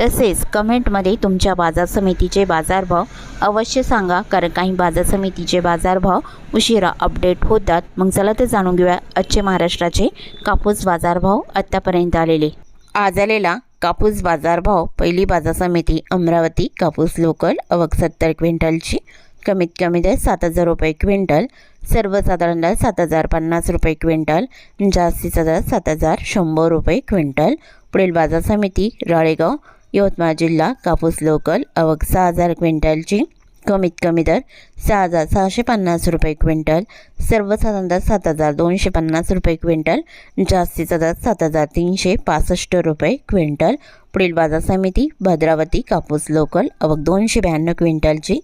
तसेच कमेंटमध्ये तुमच्या बाजार समितीचे बाजारभाव अवश्य सांगा कारण काही बाजार समितीचे बाजारभाव उशिरा अपडेट होतात. मग चला तर जाणून घेऊया आजचे महाराष्ट्राचे कापूस बाजारभाव आत्तापर्यंत आलेले. आज आलेला कापूस बाजारभाव पहिली बाजार समिती अमरावती कापूस लोकल अवक सत्तर क्विंटलची कमीत कमी दर सात हजार रुपये क्विंटल सर्वसाधारण दर सात हजार पन्नास रुपये क्विंटल जास्तीचा दर सात हजार शंभर रुपये क्विंटल. पुढील बाजार समिती राळेगाव यवतमाळ जिल्हा कापूस लोकल अवक सहा हजार क्विंटलची. कमीत कमी दर सहा हजार सहाशे पन्नास रुपये क्विंटल. सर्वसाधारण दर सात हजार दोनशे पन्नास रुपये क्विंटल. जास्तीचा दर सात हजार तीनशे पासष्ट रुपये क्विंटल. पुढील बाजार समिती भद्रावती कापूस लोकल अवक दोनशे ब्याण्णव क्विंटलची.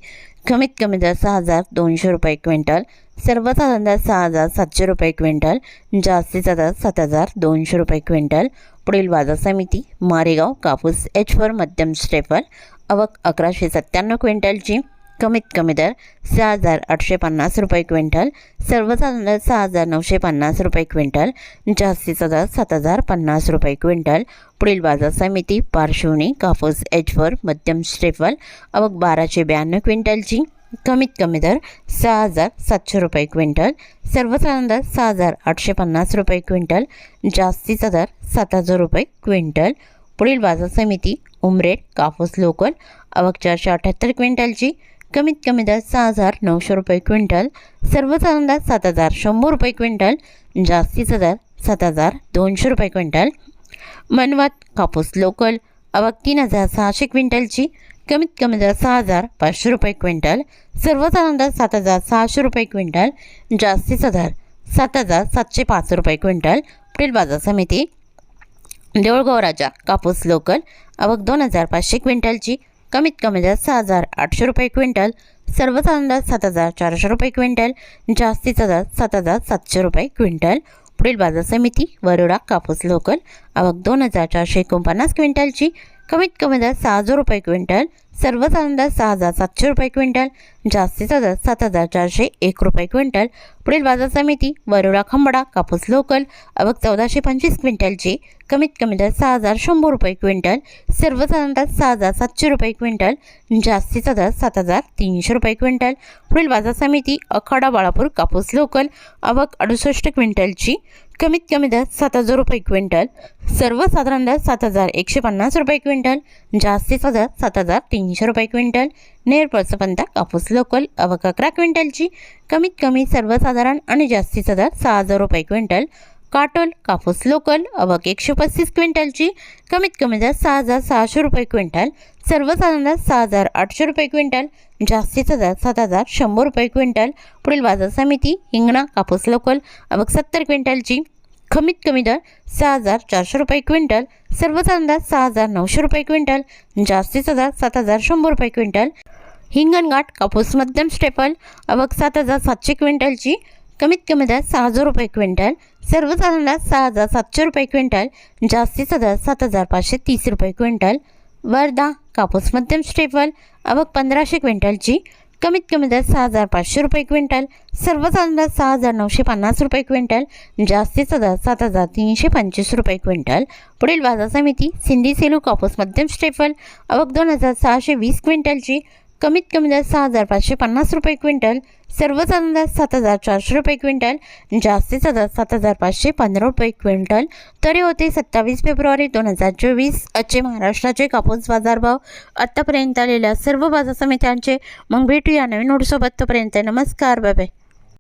कमीत कमी दर सहा हजार दोनशे रुपये क्विंटल. सर्वसाधारण दर सहा हजार सातशे रुपये क्विंटल. जास्तीचा दर सात हजार दोनशे रुपये क्विंटल. पुढील बाजार समिती मारेगाव कापूस एच फोर मध्यम स्टेपर अवक अकराशे सत्त्याण्णव क्विंटलची कमीत कमी दर सहा हजार आठशे पन्नास रुपये क्विंटल सर्वसाधारण दर सहा हजार नऊशे पन्नास रुपये क्विंटल जास्तीचा दर सात हजार पन्नास रुपये क्विंटल. पुढील बाजार समिती पार्श्वनी कापूस एच फोर मध्यम स्टेपल अवक बाराशे ब्याण्णव क्विंटलची कमीत कमी दर सहा हजार सातशे रुपये क्विंटल. सर्वसाधारण दर सहा हजार आठशे पन्नास रुपये क्विंटल. जास्तीचा दर सात हजार रुपये क्विंटल. पुढील बाजार समिती उमरेड कापूस लोकल. अवक चारशे अठ्ठ्याहत्तर क्विंटलची. कमीत कमी दर सहा हजार नऊशे रुपये क्विंटल. सर्वसाधारण दर सात हजार शंभर रुपये क्विंटल. जास्तीचा दर सात हजार दोनशे रुपये क्विंटल. मनवत कापूस लोकल. अवक तीन हजार सहाशे क्विंटलची. कमीत कमी दर सहा हजार पाचशे रुपये क्विंटल सर्वसाधारण दर सात हजार सहाशे रुपये क्विंटल जास्तीचा दर सात हजार सातशे पाच रुपये क्विंटल पुढील बाजार समिती देऊळगाव राजा कापूस लोकल अवक दोन हजार पाचशे क्विंटलची कमीत कमी दर सहा हजार आठशे रुपये क्विंटल सर्वसाधारण दर सात हजार चारशे रुपये क्विंटल जास्तीचा दर सात हजार सातशे रुपये क्विंटल पुढील बाजार समिती वरोडा कापूस लोकल अवक दोन हजार चारशे एकोणपन्नास क्विंटलची कमीत कमी दर सहा हजार रुपये क्विंटल सर्वसाधारण दर सहा हजार सातशे रुपये क्विंटल जास्तीचा दर सात हजार चारशे एक रुपये क्विंटल पुढील बाजार समिती वरोडा खंबडा कापूस लोकल अवक चौदाशे पंचवीस क्विंटलची कमीत कमी दर सहा हजार शंभर रुपये क्विंटल सर्वसाधारण दर सहा हजार सातशे रुपये क्विंटल जास्तीचा दर सात हजार तीनशे रुपये क्विंटल. पुढील बाजार समिती अखाडा बाळापूर कापूस लोकल अवक अडुसष्ट क्विंटलची कमीत कमी दर सात हजार रुपये क्विंटल सर्वसाधारण दर सात हजार एकशे पन्नास रुपये क्विंटल जास्तीचा दर सात हजार तीनशे रुपये क्विंटल. नेर पळसपंता कापूस लोकल अवक अकरा क्विंटलची. कमीत कमी सर्वसाधारण आणि जास्तीचा दर सहा हजार रुपये क्विंटल. काटोल कापूस लोकल अवक एकशे पस्तीस क्विंटलची. कमीत कमी दर सहा हजार सहाशे रुपये क्विंटल. सर्वसाधारण दर सहा हजार आठशे रुपये क्विंटल. जास्तीचा दर सात हजार शंभर रुपये क्विंटल. पुढील बाजार समिती हिंगणा कापूस लोकल अवक सत्तर क्विंटलची. कमीत कमी दर सहा हजार चारशे रुपये क्विंटल. सर्वसाधारण दर सहा हजार नऊशे रुपये क्विंटल. जास्तीचा दर सात हजार शंभर रुपये क्विंटल. हिंगणघाट कापूस मध्यम स्टेपल अवक सात हजार सातशे क्विंटलची कमीत कमी दर सहा हजार रुपये क्विंटल सर्वसाधारण सहा हजार सातशे रुपये क्विंटल जास्तीचा दर सात हजार पाचशे तीस रुपये क्विंटल. वर्धा कापूस मध्यम स्टेपल अवक पंधराशे क्विंटलची कमीत कमी दर सहा हजार पाचशे रुपये क्विंटल सर्वसाधारण सहा हजार नऊशे पन्नास रुपये क्विंटल जास्तीचा दर सात हजार तीनशे पंचवीस रुपये क्विंटल. पुढील बाजार समिती सिंधी सेलू कापूस मध्यम स्टेपल अवक दोन हजार सहाशे वीस क्विंटलची कमीत कमी दर सहा हजार पाचशे पन्नास रुपये क्विंटल सर्वसाधारण दर सात हजार चारशे रुपये क्विंटल जास्तीचा दर सात हजार पाचशे पंधरा रुपये क्विंटल. तरी होते सत्तावीस फेब्रुवारी दोन हजार चोवीस आजचे महाराष्ट्राचे कापूस बाजारभाव. आत्तापर्यंत आलेल्या सर्व बाजार समित्यांचे मग भेटूया नवीन नोटसोबत तोपर्यंत नमस्कार बाय बाय.